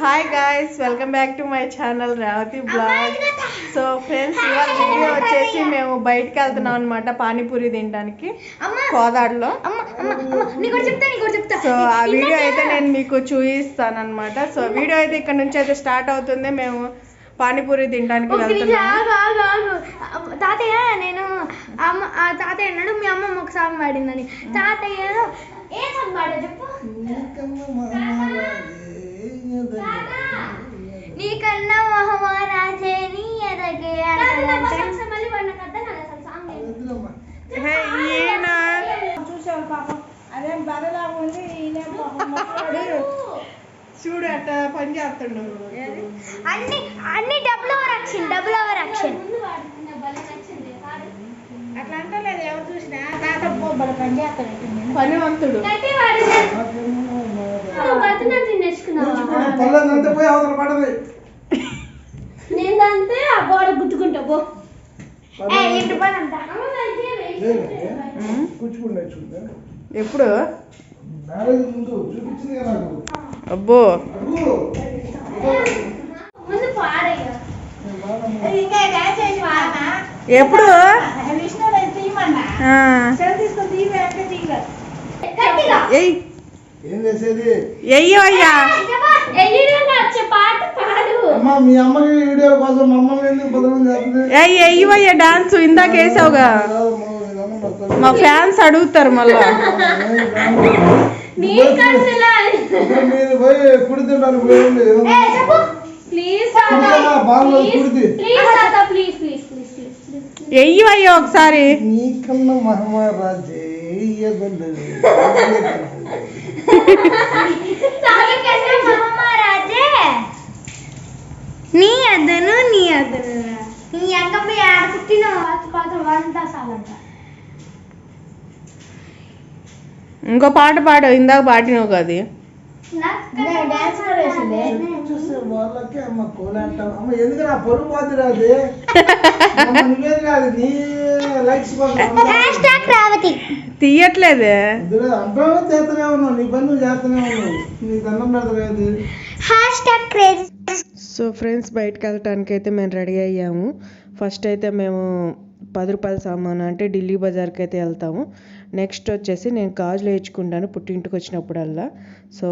Hi guys welcome back to my channel Revathi blog so friends ఇవాళ video వచ్చేసి మేము బయటకు వెళ్తున్నాం అనమాట పానీపూరి తినడానికి. కోదాడులో అమ్మ అమ్మ అమ్మ సో ఆ వీడియో అయితే నేను మీకు చూపిస్తాను అనమాట సో వీడియో అయితే ఇక్కడ నుంచి అయితే స్టార్ట్ అవుతుంది. మేము పానీపూరి తినడానికి. అమ్మ, తాతయ్య నేను అమ్మ ఆ తాతయ్య అన్నాడు మీ అమ్మమ్మ ఒక సాంగ్ పాడిందని. తాతయ్య ఏ సాంగ్ పాడా చెప్పు. నీకన్నా మహమారాజే నీ ఎదగే ఈయన చూసావు పాపం? అదేం బదలాగా ఉంది ఈయన. చూడు అట్ట పని చేస్తుండు. అన్ని అన్ని double over action double over action అట్లా అంటలేదు ఎవరు చూసినా. తాత బొబ్బల పని చేస్తాడు పనివంతుడు పోయి అవతల పడది. ఆ గోడ పో. ఎప్పుడు? అబ్బో. ఎప్పుడు? తీయమన్నా? తీసుకొని తీయవే ఏం చేసేది? ఎయ్యో అయ్యా అమ్మ మీ అమ్మకి వీడియోల కోసం మమ్మల్ని ఎందుకు బదనం చేస్తుంది? ఎయ్ ఎయ్యవయ్యా డాన్స్ ఇందాక వేసావుగా. మా ఫ్యాన్స్ అడుగుతారు మళ్ళా. మీరు పోయి ఎయ్యవయ్యా ఒకసారి. నీకన్నా మహమ్మారాజే నీ అద్దను నీ అద్దను నీ అంగమ్మ ఆడ పుట్టిన పాత వంద సాలంట. ఇంకో పాట పాడు ఇందాక పాడినావు కదా ఎందుకు నా పొరుగు అది? అమ్మ నువ్వేది కాదు నీ లైక్స్ రావతి తీయట్లేదే. అంటావా చేస్తూనే ఉన్నావు? నీ పని నువ్వు చేస్తూనే ఉన్నావు. నీ దండం పెడతలేదు. సో ఫ్రెండ్స్ బయటకు వెళ్ళటానికి అయితే మేము రెడీ అయ్యాము. ఫస్ట్ అయితే మేము పది రూపాయల సామాను అంటే ఢిల్లీ బజార్కి అయితే వెళ్తాము. నెక్స్ట్ వచ్చేసి నేను గాజులు వేయించుకుంటాను పుట్టింటికి వచ్చినప్పుడల్లా. సో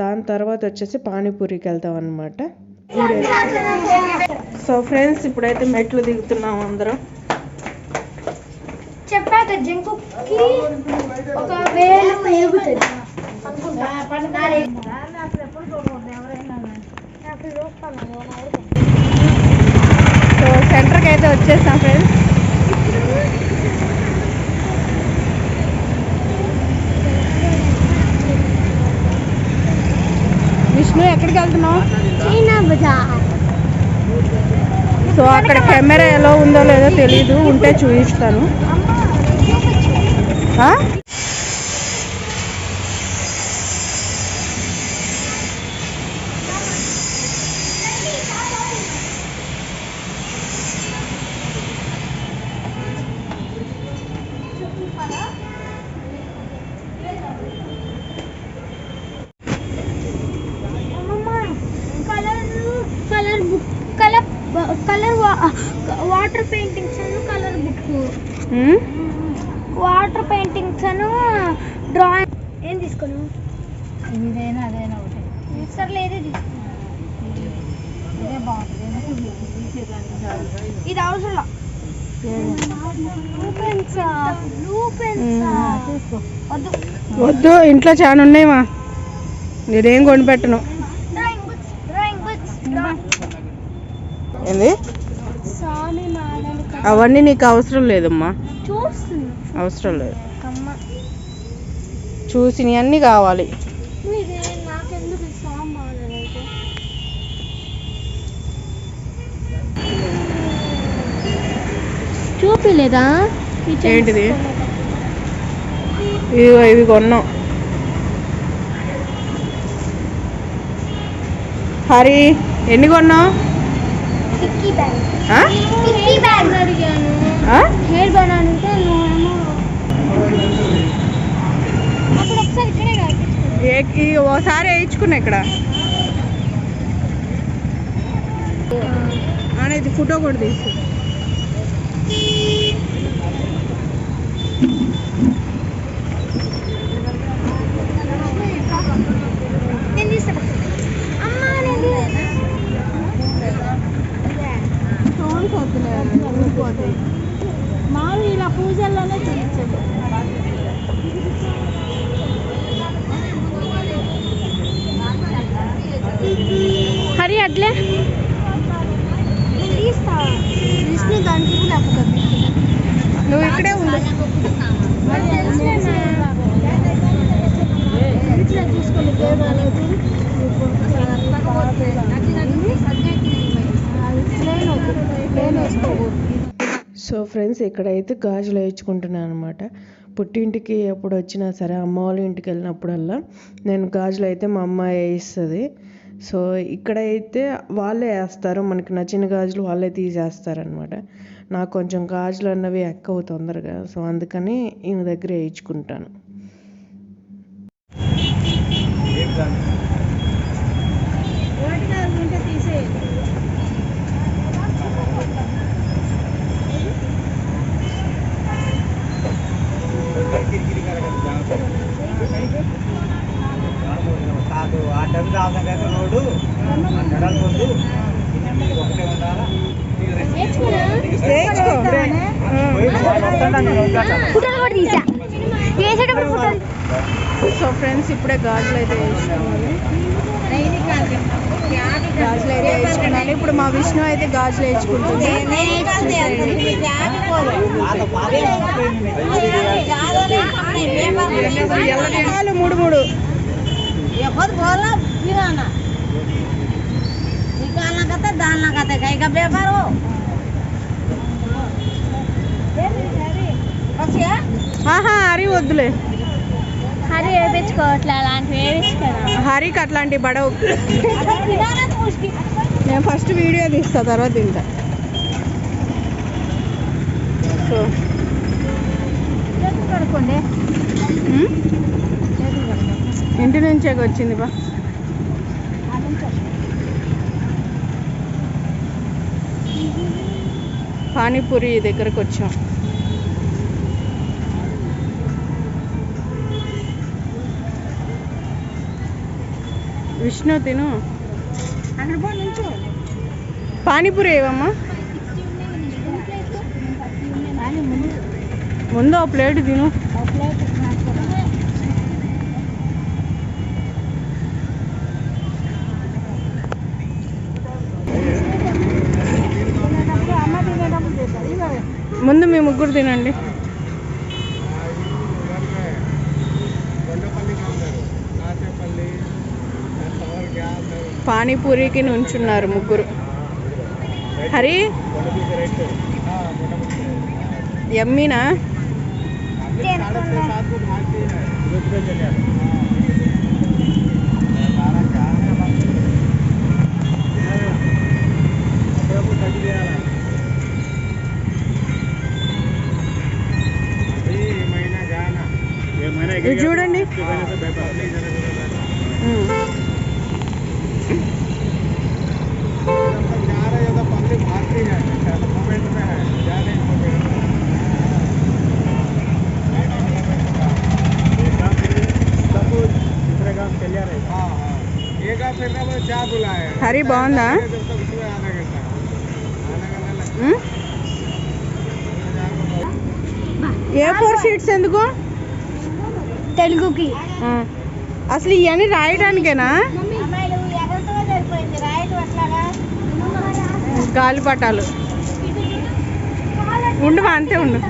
దాని తర్వాత వచ్చేసి పానీపూరికి వెళ్తాం అనమాట సో ఫ్రెండ్స్ ఇప్పుడైతే మెట్లు దిగుతున్నాము అందరం. చెప్పాక జంకుకి ఒక వేలు ఎగుతుంది సో సెంటర్కి అయితే వచ్చేసాం ఫ్రెండ్స్ విష్ణు ఎక్కడికి వెళ్తున్నావు? సో అక్కడ కెమెరా ఎలా ఉందో లేదో తెలీదు ఉంటే చూపిస్తాను ఆ? Colour colour book colour colour water paintings అను కలర్ బుక్? వాటర్ పెయింటింగ్స్ అను డ్రాయింగ్. ఏం తీసుకున్నావు ఇదైనా అదైనా ఒకటి? సర్లే ఏదే తీసుకున్నావు ఇదే బాగుంటుంది ఇది అవసరం వద్దు. ఇంట్లో చాలా ఉన్నాయిమా? నేనేం కొనిపెట్టను? ఏంది? అవన్నీ నీకు అవసరం లేదమ్మా. అవసరం లేదు. చూసినవి అన్నీ కావాలి. ఇది చూపిలేదా? ఏంటిది? ఇవి ఇవి కొన్నాం. హరి ఎన్ని కొన్నావు? ఓసారి వేయించుకున్నా ఇక్కడ. అనేది ఫోటో కూడా తీసు అట్లే నువ్వు ఇక్కడే ఉండు. వేసుకోకూడదు సో ఫ్రెండ్స్ ఇక్కడైతే గాజులు వేయించుకుంటున్నాను అనమాట పుట్టింటికి ఎప్పుడు వచ్చినా సరే అమ్మ వాళ్ళ ఇంటికి వెళ్ళినప్పుడల్లా నేను గాజులు అయితే మా అమ్మ వేయిస్తుంది సో ఇక్కడైతే వాళ్ళే వేస్తారు. మనకి నచ్చిన గాజులు వాళ్ళే తీసేస్తారనమాట నాకు కొంచెం గాజులు అన్నవి ఎక్కువ తొందరగా. సో అందుకని ఈయన దగ్గర వేయించుకుంటాను వాటిగా ఉంటే తీసేయండి కాదు ఆ డబ్బు రావడానికి రోడ్డు మెడల్ ముందు ఒకటే ఉండాలా వేయించుకో ఫోటోలు కూడా తీసా వేసేటప్పుడు ఫోటోలు సో ఫ్రెండ్స్ ఇప్పుడే గాజులు అయితే వేసుకున్నాను గాజులు అయితే వేసుకున్నాను ఇప్పుడు మా విష్ణు అయితే గాజులు వేసుకుంటుంది. మూడు మూడు. ఆహా హరి వద్దులే. హరి వేయించుకోవట్లే అలాంటివి హరికి అట్లాంటి బడవు. నేను ఫస్ట్ వీడియో తీస్తా తర్వాత తింటా. సో. కడుక్కోండి? ఇంటి నుంచే వచ్చింది బా. పానీపూరి దగ్గరకు వచ్చాం. విష్ణు తిను. పానీపూరి ఏవమ్మా? ముందు ఆ ప్లేట్ తిను. ముందు మీ ముగ్గురు తినండి. పానీపూరికి నుంచున్నారు ముగ్గురు. హరి? ఎమ్మీనా? చూడండి. హరి బాగుందా? ఏ ఫోర్ షీట్స్ ఎందుకు? తెలుగుకి. అసలు ఇవన్నీ రాయడానికేనా? గాలిపటాలు ఉండవా అంతే ఉండు.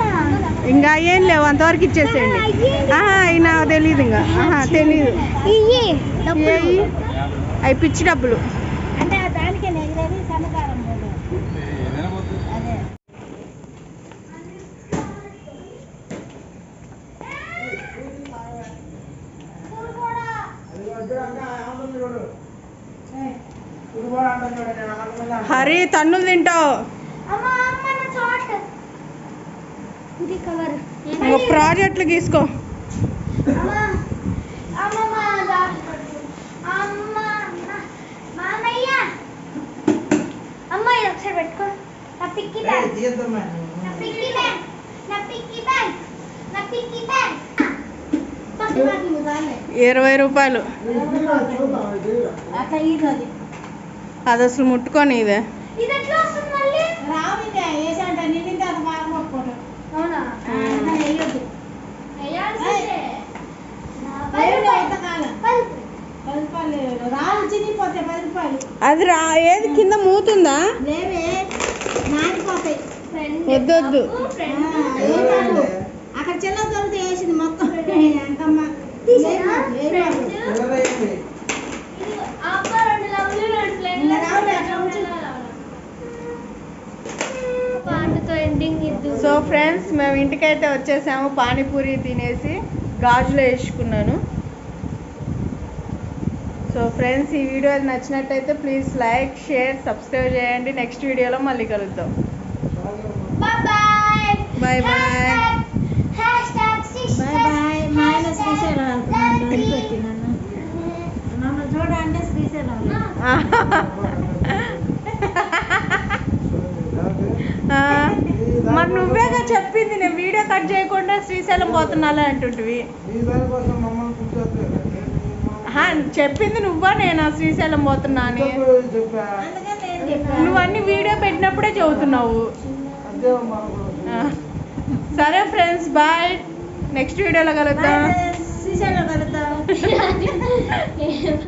మా? ఇంకా ఏం లేవు అంతవరకు ఇచ్చేసేయండి. నాకు తెలియదు ఇంకా. ఆహా తెలియదు ఇయ్యి ఏవి అవి పిచ్చి డబ్బులు. అంటే దానికే నెగిరేది సన్నకారం అదే. హరి తన్నులు తింటావు. పక్క బ్యాగ్. ఇవ్వు దాన్నే. ఇరవై రూపాయలు. అది అసలు ముట్టుకొని ఇదే. ఇది ఎట్లా వస్తుంది మళ్ళీ రావిదే ఏసంట నిన్నింత అది బాగా మొక్కోడు అవునా వేయొద్దు వేయాల్సిందే. పది వేరే రూపాయలు. ఎంతకాలం పది పది రూపాయలు రావు చినిగిపోతే పది రూపాయలు అది రా ఏది కింద మూతుందా? లేవే నాటిపోతాయి ఫ్రెండ్ వద్దు, వద్దు. బాబు, ఆ, ఫ్రెండ్ ఏం కాదు. అక్కడ చిల్ల దొరికితే వేసింది మొత్తం అంకమ్మ తీసేనా? లేదు, లేదు. ఫ్రెండ్ ఎవరైంది ఇది అబ్బ రెండు లవ్లు రెండు ఫ్రెండ్లు ఇంకా రావులే, అట్లా ఉంచు. పాటతో ఎండింగ్ ఇద్దు సో ఫ్రెండ్స్ ఇంటికైతే వచ్చేసాము పానీపూరి తినేసి గాజులు వేసుకున్నాను. సో ఫ్రెండ్స్ ఈ వీడియో నచ్చినట్టయితే ప్లీజ్ లైక్ షేర్ సబ్స్క్రైబ్ చేయండి. నెక్స్ట్ వీడియోలో మళ్ళీ కలుద్దాం. బాయ్ బాయ్ మరి నువ్వేగా చెప్పింది కట్ చేయకుండా శ్రీశైలం పోతున్నాలే అంటుంటివి. చెప్పింది నువ్వా నేనా శ్రీశైలం పోతున్నా అని? చెప్పా. అందుకని నేను చెప్పాను నువ్వు అన్ని వీడియో పెట్టినప్పుడే ఆ, సరే ఫ్రెండ్స్ బాయ్. నెక్స్ట్ వీడియోలో కలుద్దాం. శ్రీశైలం వెళ్తాం